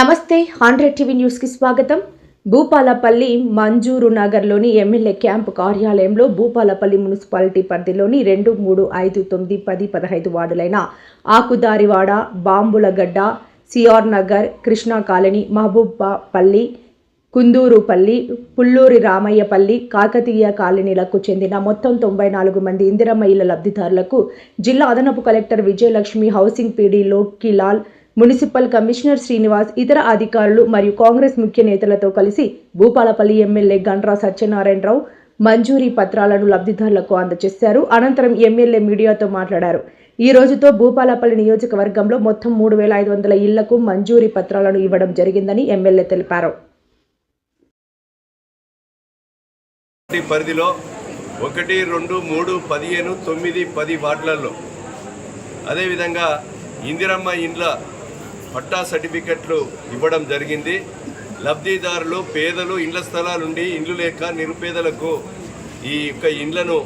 నమస్తే hundred TV న్యూస్కి స్వాగతం. భూపాలపల్లి మంజూరు నగర్లోని ఎమ్మెల్యే క్యాంపు కార్యాలయంలో భూపాలపల్లి మున్సిపాలిటీ పరిధిలోని రెండు మూడు ఐదు తొమ్మిది పది పదహైదు వార్డులైన ఆకుదారివాడ బాంబులగడ్డ సిఆర్ నగర్ కృష్ణా కాలనీ మహబూబాపల్లి కుందూరుపల్లి పుల్లూరి రామయ్యపల్లి కాకతీయ కాలనీలకు చెందిన మొత్తం తొంభై నాలుగు మంది ఇందిరమ్మ ఇళ్ళ లబ్ధిదారులకు జిల్లా అదనపు collector Vijayalakshmi housing PD Lokilal municipal commissioner Srinivas ఇతర అధికారులు మరియు కాంగ్రెస్ ముఖ్య నేతలతో కలిసి భూపాలపల్లి ఎమ్మెల్యే గండ్రా సత్యనారాయణరావు మంజూరీ పత్రాలను లబ్ధిదారులకు అందజేశారు. అనంతరం ఎమ్మెల్యే మీడియాతో మాట్లాడారు. ఈ రోజుతో భూపాలపల్లి నియోజకవర్గంలో మొత్తం మూడు వేల ఐదు వందల ఇళ్ళకు మంజూరీ పత్రాలను ఇవ్వడం జరిగిందని ఎమ్మెల్యే తెలిపారు. పరిధిలో ఒకటి రెండు మూడు పదిహేను తొమ్మిది పది వార్డులలో అదేవిధంగా ఇందిరమ్మ ఇండ్ల పట్టా సర్టిఫికెట్లు ఇవ్వడం జరిగింది. లబ్ధిదారులు పేదలు ఇండ్ల స్థలాలుండి ఇండ్లు లేక నిరుపేదలకు ఈ యొక్క ఇండ్లను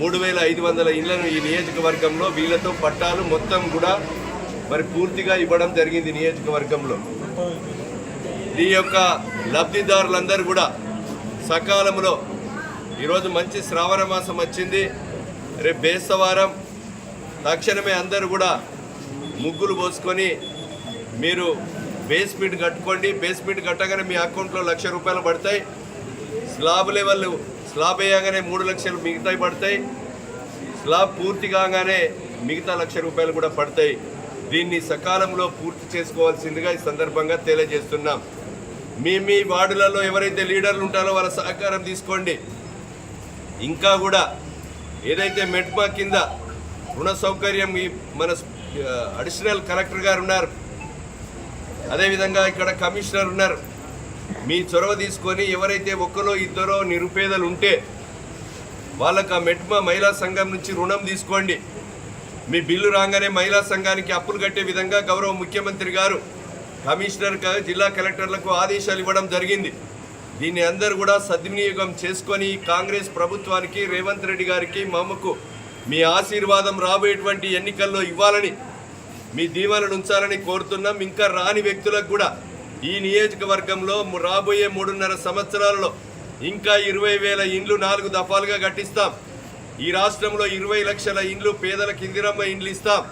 మూడు వేల ఐదు వందల ఇండ్లను ఈ నియోజకవర్గంలో వీళ్ళతో పట్టాలు మొత్తం కూడా మరి పూర్తిగా ఇవ్వడం జరిగింది నియోజకవర్గంలో. ఈ యొక్క లబ్ధిదారులందరూ కూడా సకాలంలో ఈరోజు మంచి శ్రావణ మాసం వచ్చింది. రేపు బేస్తవారం తక్షణమే అందరూ కూడా ముగ్గులు పోసుకొని మీరు బేస్మెంట్ కట్టుకోండి. బేస్మెంట్ కట్టగానే మీ అకౌంట్లో లక్ష రూపాయలు పడతాయి. స్లాబ్ లెవెల్ స్లాబ్ వేయగానే మూడు లక్షలు మిగతాయి పడతాయి. స్లాబ్ పూర్తి కాగానే మిగతా లక్ష రూపాయలు కూడా పడతాయి. దీన్ని సకాలంలో పూర్తి చేసుకోవాల్సిందిగా ఈ సందర్భంగా తెలియజేస్తున్నాం. మీ మీ వార్డులలో ఎవరైతే లీడర్లు ఉంటారో వాళ్ళ సహకారం తీసుకోండి. ఇంకా కూడా ఏదైతే మెట్మా కింద రుణ సౌకర్యం మన అడిషనల్ కలెక్టర్ గారు ఉన్నారు అదేవిధంగా ఇక్కడ కమిషనర్ ఉన్నారు. మీ చొరవ తీసుకొని ఎవరైతే ఒక్కరో ఇద్దరో నిరుపేదలు ఉంటే వాళ్ళకు ఆ మెట్మ మహిళా సంఘం నుంచి రుణం తీసుకోండి. మీ బిల్లు రాగానే మహిళా సంఘానికి అప్పులు కట్టే విధంగా గౌరవ ముఖ్యమంత్రి గారు కమిషనర్ జిల్లా కలెక్టర్లకు ఆదేశాలు ఇవ్వడం జరిగింది. దీన్ని అందరూ కూడా సద్వినియోగం చేసుకొని కాంగ్రెస్ ప్రభుత్వానికి రేవంత్ రెడ్డి గారికి మమ్మకు మీ ఆశీర్వాదం రాబోయేటువంటి ఎన్నికల్లో ఇవ్వాలని మీ దీవెనలు ఉంచాలని కోరుతున్నాం. ఇంకా రాని వ్యక్తులకు కూడా ఈ నియోజకవర్గంలో రాబోయే మూడున్నర సంవత్సరాలలో ఇంకా ఇరవై వేల ఇండ్లు నాలుగు దఫాలుగా కట్టిస్తాం. ఈ రాష్ట్రంలో ఇరవై లక్షల ఇండ్లు పేదలకు ఇందిరమ్మ ఇండ్లు ఇస్తాం.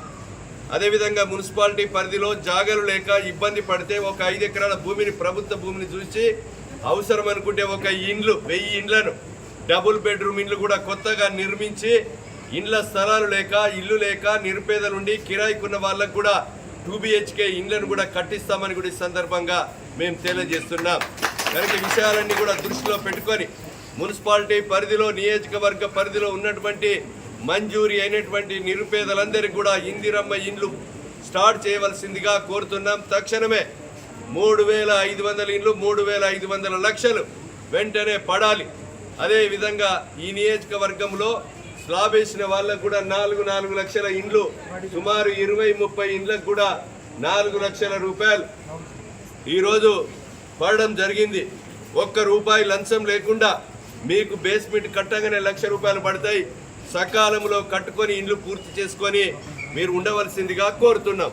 అదేవిధంగా మున్సిపాలిటీ పరిధిలో జాగలు లేక ఇబ్బంది పడితే ఒక ఐదు ఎకరాల భూమిని ప్రభుత్వ భూమిని చూసి అవసరం అనుకుంటే ఒక ఇండ్లు వెయ్యి ఇండ్లను డబుల్ బెడ్రూమ్ ఇండ్లు కూడా కొత్తగా నిర్మించి ఇండ్ల స్థలాలు లేక ఇల్లు లేక నిరుపేదలుండి కిరాయికున్న వాళ్ళకు కూడా టూ బిహెచ్కే ఇండ్లను కూడా కట్టిస్తామని కూడా ఈ సందర్భంగా మేము తెలియజేస్తున్నాం. కనుక విషయాలన్నీ కూడా దృష్టిలో పెట్టుకొని మున్సిపాలిటీ పరిధిలో నియోజకవర్గ పరిధిలో ఉన్నటువంటి మంజూరీ అయినటువంటి నిరుపేదలందరికీ కూడా ఇందిరమ్మ ఇండ్లు స్టార్ట్ చేయవలసిందిగా కోరుతున్నాం. తక్షణమే మూడు వేల ఐదు వందల ఇండ్లు మూడు వేల ఐదు వందల లక్షలు వెంటనే పడాలి. అదేవిధంగా ఈ నియోజకవర్గంలో స్లాబ్ వేసిన వాళ్ళకు కూడా నాలుగు నాలుగు లక్షల ఇండ్లు సుమారు ఇరవై ముప్పై ఇండ్లకు కూడా నాలుగు లక్షల రూపాయలు. ఈరోజు పడడం జరిగింది. ఒక్క రూపాయి లంచం లేకుండా మీకు బేస్మెంట్ కట్టగానే లక్ష రూపాయలు పడతాయి. సకాలంలో కట్టుకొని ఇండ్లు పూర్తి చేసుకొని మీరు ఉండవలసిందిగా కోరుతున్నాం.